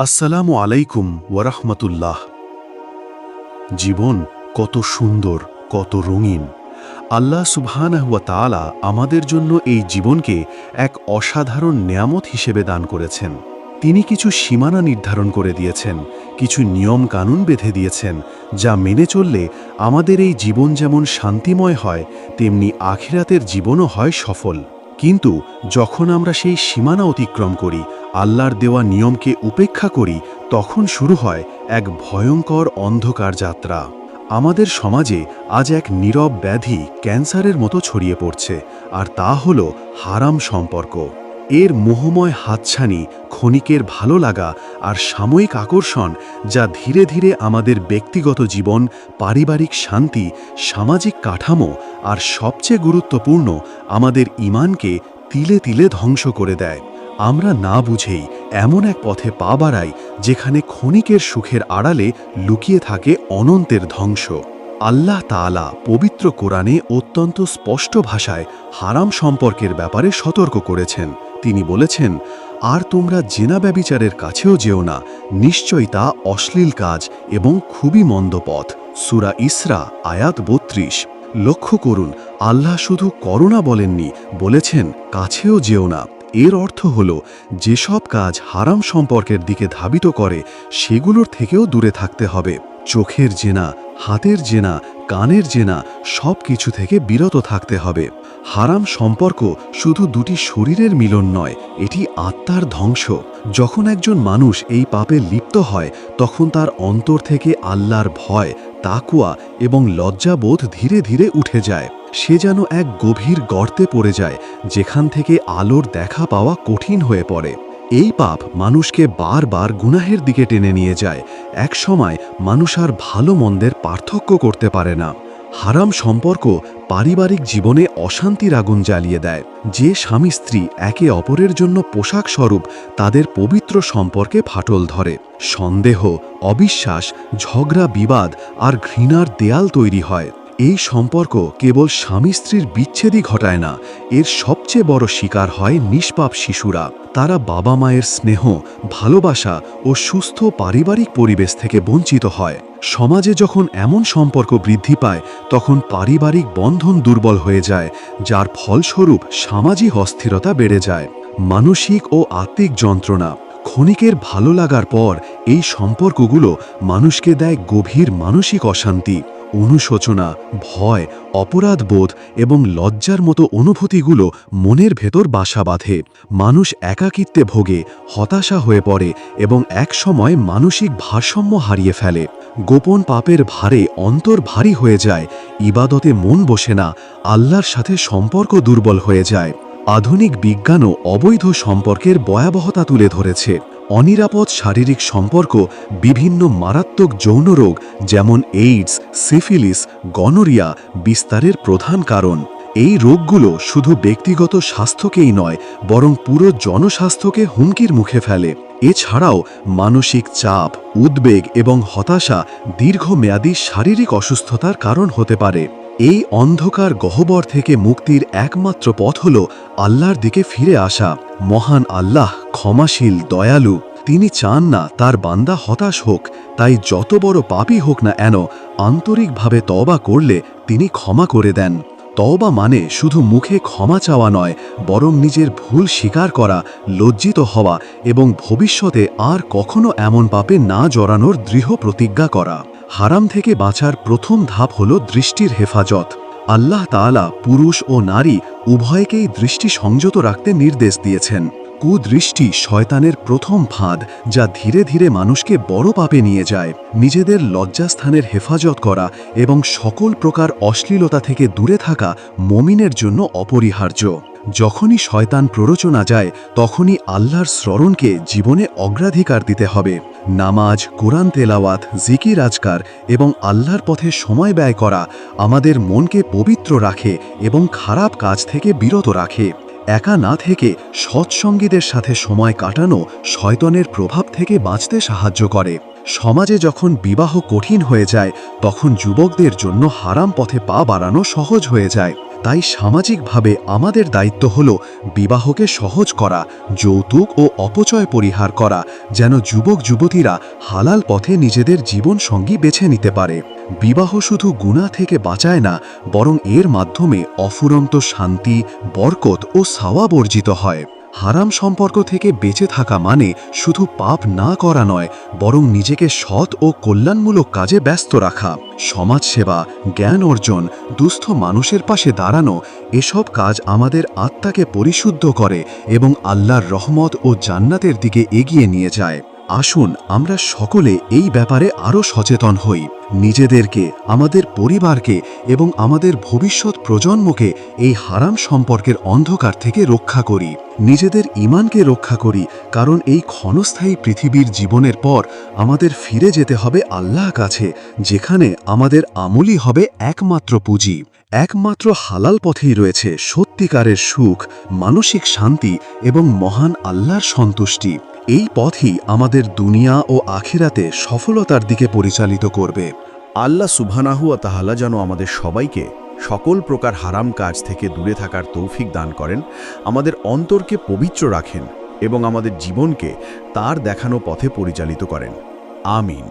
আসসালামু আলাইকুম ওয়ারাহমাতুল্লাহ। জীবন কত সুন্দর, কত রঙিন। আল্লাহ সুবহানাহু ওয়া তাআলা আমাদের জন্য এই জীবনকে এক অসাধারণ নেয়ামত হিসেবে দান করেছেন। তিনি কিছু সীমানা নির্ধারণ করে দিয়েছেন, কিছু নিয়ম কানুন বেঁধে দিয়েছেন, যা মেনে চললে আমাদের এই জীবন যেমন শান্তিময় হয়, তেমনি আখিরাতের জীবনও হয় সফল। কিন্তু যখন আমরা সেই সীমানা অতিক্রম করি, আল্লাহর দেওয়া নিয়মকে উপেক্ষা করি, তখন শুরু হয় এক ভয়ঙ্কর অন্ধকার যাত্রা। আমাদের সমাজে আজ এক নীরব ব্যাধি ক্যান্সারের মতো ছড়িয়ে পড়ছে, আর তা হল হারাম সম্পর্ক। এর মোহময় হাতছানি ক্ষণিকের ভালো লাগা আর সাময়িক আকর্ষণ যা ধীরে ধীরে আমাদের ব্যক্তিগত জীবন, পারিবারিক শান্তি, সামাজিক কাঠামো আর সবচেয়ে গুরুত্বপূর্ণ আমাদের ইমানকে তিলে তিলে ধ্বংস করে দেয়। আমরা না বুঝেই এমন এক পথে পা বাড়াই যেখানে ক্ষণিকের সুখের আড়ালে লুকিয়ে থাকে অনন্তের ধ্বংস। আল্লাহ তাআলা পবিত্র কোরআনে অত্যন্ত স্পষ্ট ভাষায় হারাম সম্পর্কের ব্যাপারে সতর্ক করেছেন। তিনি বলেছেন, আর তোমরা জেনা ব্যবিচারের কাছেও যেও না। নিশ্চয়ই তা অশ্লীল কাজ এবং খুবই মন্দ পথ। সুরা ইসরা, আয়াত বত্রিশ। লক্ষ্য করুন, আল্লাহ শুধু করোনা বলেননি, বলেছেন, কাছেও যেও না। এর অর্থ হল, যেসব কাজ হারাম সম্পর্কের দিকে ধাবিত করে, সেগুলোর থেকেও দূরে থাকতে হবে। চোখের জেনা, হাতের জেনা, কানের জেনা সব কিছু থেকে বিরত থাকতে হবে। হারাম সম্পর্ক শুধু দুটি শরীরের মিলন নয়, এটি আত্মার ধ্বংস। যখন একজন মানুষ এই পাপে লিপ্ত হয়, তখন তার অন্তর থেকে আল্লাহর ভয়, তাকুয়া এবং লজ্জাবোধ ধীরে ধীরে উঠে যায়। সে যেন এক গভীর গর্তে পড়ে যায়, যেখান থেকে আলোর দেখা পাওয়া কঠিন হয়ে পড়ে। এই পাপ মানুষকে বারবার গুনাহের দিকে টেনে নিয়ে যায়। এক সময় মানুষ আর ভালো মন্দের পার্থক্য করতে পারে না। হারাম সম্পর্ক পারিবারিক জীবনে অশান্তির আগুন জ্বালিয়ে দেয়। যে স্বামী স্ত্রী একে অপরের জন্য পোশাক স্বরূপ তাদের পবিত্র সম্পর্কে ফাটল ধরে। সন্দেহ, অবিশ্বাস, ঝগড়া, বিবাদ আর ঘৃণার দেয়াল তৈরি হয়। এই সম্পর্ক কেবল স্বামী স্ত্রীর বিচ্ছেদই ঘটায় না। এর সবচেয়ে বড় শিকার হয় নিষ্পাপ শিশুরা। তারা বাবা মায়ের স্নেহ, ভালোবাসা ও সুস্থ পারিবারিক পরিবেশ থেকে বঞ্চিত হয়। সমাজে যখন এমন সম্পর্ক বৃদ্ধি পায়, তখন পারিবারিক বন্ধন দুর্বল হয়ে যায়, যার ফলস্বরূপ সামাজিক অস্থিরতা বেড়ে যায়। মানসিক ও আত্মিক যন্ত্রণা। ক্ষণিকের ভালো লাগার পর এই সম্পর্কগুলো মানুষকে দেয় গভীর মানসিক অশান্তি। অনুশোচনা, ভয় অপরাধবোধ এবং লজ্জার মতো অনুভূতিগুলো মনের ভেতর বাসা বাঁধে। মানুষ একাকিত্বে ভোগে, হতাশা হয়ে পড়ে এবং এক সময় মানসিক ভারসাম্য হারিয়ে ফেলে। গোপন পাপের ভারে অন্তর ভারী হয়ে যায়, ইবাদতে মন বসে না, আল্লাহর সাথে সম্পর্ক দুর্বল হয়ে যায়। আধুনিক বিজ্ঞানও অবৈধ সম্পর্কের ভয়াবহতা তুলে ধরেছে। অনিরাপদ শারীরিক সম্পর্ক, বিভিন্ন মারাত্মক যৌন রোগ, যেমন এইডস সিফিলিস গনোরিয়া বিস্তারের প্রধান কারণ। এই রোগগুলো শুধু ব্যক্তিগত স্বাস্থ্যকেই নয়, বরং পুরো জনস্বাস্থ্যকে হুমকির মুখে ফেলে। এছাড়াও মানসিক চাপ, উদ্বেগ এবং হতাশা দীর্ঘমেয়াদী শারীরিক অসুস্থতার কারণ হতে পারে। এই অন্ধকার গহ্বর থেকে মুক্তির একমাত্র পথ হল আল্লাহর দিকে ফিরে আসা। মহান আল্লাহ, ক্ষমাশীল, দয়ালু, তিনি চান না তার বান্দা হতাশ হোক, তাই যত বড় পাপই হোক না এন আন্তরিকভাবে তবা করলে তিনি ক্ষমা করে দেন। তওবা মানে শুধু মুখে ক্ষমা চাওয়া নয়, বরং নিজের ভুল স্বীকার করা, লজ্জিত হওয়া এবং ভবিষ্যতে আর কখনো এমন পাপে না জড়ানোর দৃঢ় প্রতিজ্ঞা করা। হারাম থেকে বাঁচার প্রথম ধাপ হল দৃষ্টির হেফাজত। আল্লাহ তাআলা পুরুষ ও নারী উভয়কেই দৃষ্টি সংযত রাখতে নির্দেশ দিয়েছেন। কুদৃষ্টি শয়তানের প্রথম ফাঁদ, যা ধীরে ধীরে মানুষকে বড় পাপে নিয়ে যায়। নিজেদের লজ্জাস্থানের হেফাজত করা এবং সকল প্রকার অশ্লীলতা থেকে দূরে থাকা মমিনের জন্য অপরিহার্য। যখনই শয়তান প্ররোচনা যায়, তখনই আল্লাহর স্মরণকে জীবনে অগ্রাধিকার দিতে হবে। নামাজ, কোরআন, তেলাওয়াত জিকি রাজকার এবং আল্লাহর পথে সময় ব্যয় করা আমাদের মনকে পবিত্র রাখে এবং খারাপ কাজ থেকে বিরত রাখে। একা না থেকে সৎসঙ্গীদের সাথে সময় কাটানো শয়তনের প্রভাব থেকে বাঁচতে সাহায্য করে। সমাজে যখন বিবাহ কঠিন হয়ে যায়, তখন যুবকদের জন্য হারাম পথে পা বাড়ানো সহজ হয়ে যায়। তাই সামাজিকভাবে আমাদের দায়িত্ব হল বিবাহকে সহজ করা, যৌতুক ও অপচয় পরিহার করা, যেন যুবক যুবতীরা হালাল পথে নিজেদের জীবনসঙ্গী বেছে নিতে পারে। বিবাহ শুধু গুণা থেকে বাঁচায় না, বরং এর মাধ্যমে অফুরন্ত শান্তি, বরকত ও সাওয়া বর্জিত হয়। হারাম সম্পর্ক থেকে বেঁচে থাকা মানে শুধু পাপ না করা নয়, বরং নিজেকে সৎ ও কল্যাণমূলক কাজে ব্যস্ত রাখা। সমাজসেবা, জ্ঞান অর্জন, দুস্থ মানুষের পাশে দাঁড়ানো, এসব কাজ আমাদের আত্মাকে পরিশুদ্ধ করে এবং আল্লাহর রহমত ও জান্নাতের দিকে এগিয়ে নিয়ে যায়। আসুন, আমরা সকলে এই ব্যাপারে আরও সচেতন হই। নিজেদেরকে, আমাদের পরিবারকে এবং আমাদের ভবিষ্যৎ প্রজন্মকে এই হারাম সম্পর্কের অন্ধকার থেকে রক্ষা করি। নিজেদের ইমানকে রক্ষা করি, কারণ এই ক্ষণস্থায়ী পৃথিবীর জীবনের পর আমাদের ফিরে যেতে হবে আল্লাহ কাছে, যেখানে আমাদের আমলই হবে একমাত্র পুঁজি। একমাত্র হালাল পথেই রয়েছে সত্যিকারের সুখ, মানসিক শান্তি এবং মহান আল্লাহর সন্তুষ্টি। এই পথই আমাদের দুনিয়া ও আখিরাতে সফলতার দিকে পরিচালিত করবে। আল্লাহ সুবহানাহুয়া তাহালা যেন আমাদের সবাইকে সকল প্রকার হারাম কাজ থেকে দূরে থাকার তৌফিক দান করেন, আমাদের অন্তরকে পবিত্র রাখেন এবং আমাদের জীবনকে তার দেখানো পথে পরিচালিত করেন। আমিন।